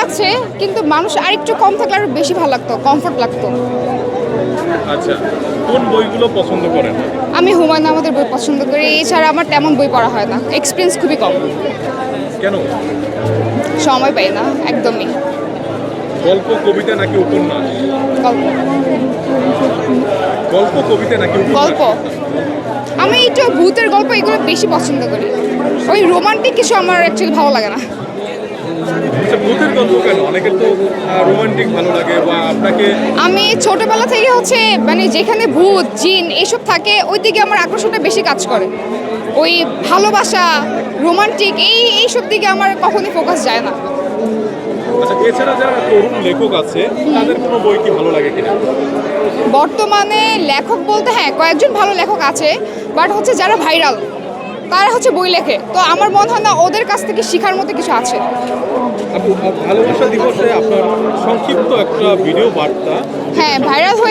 লাগছে কিন্তু মানুষ আরেকটু কম থাকলে আরও বেশি ভালো লাগতো কমফোর্ট লাগতো। আচ্ছা কোন বইগুলো পছন্দ করেন? আমি হুমায়ুন আমাদের বই পছন্দ করি এছাড়া আমার তেমন বই পড়া হয় না এক্সপিরিয়েন্স খুবই কম। কেন? সময় পাই না একদমই। গল্প কবিতা নাকি উপন্যাস? গল্প। গল্প কবিতা নাকি উপন্যাস? গল্প। আমি একটু ভূতের গল্প এগুলো বেশি পছন্দ করি। ওই রোমান্টিক কিছু আমার অ্যাকচুয়ালি ভালো লাগে না। আচ্ছা আমি ছোটবেলা থেকে হচ্ছে মানে যেখানে ভূত জিন এইসব থাকে ওই দিকে আমার আকর্ষণটা বেশি কাজ করে। ওই ভালোবাসা রোমান্টিক এই এইসব দিকে আমার কখনই ফোকাস যায় না। আচ্ছা এছাড়া যারা তরুণ লেখক আছে তাদের কোনো বই কি ভালো লাগে কিনা? বর্তমানে লেখক বলতে হ্যাঁ কয়েকজন ভালো লেখক আছে বাট হচ্ছে যারা ভাইরাল তারা হচ্ছে বই লেখে। তো আমার মনে হয় না ওদের কাছ থেকে শেখার মতো কিছু আছে। ভালোবাসা দিবসে আপনার সংক্ষিপ্ত একটা ভিডিও বার্তা। হ্যাঁ ভাইরাল হয়ে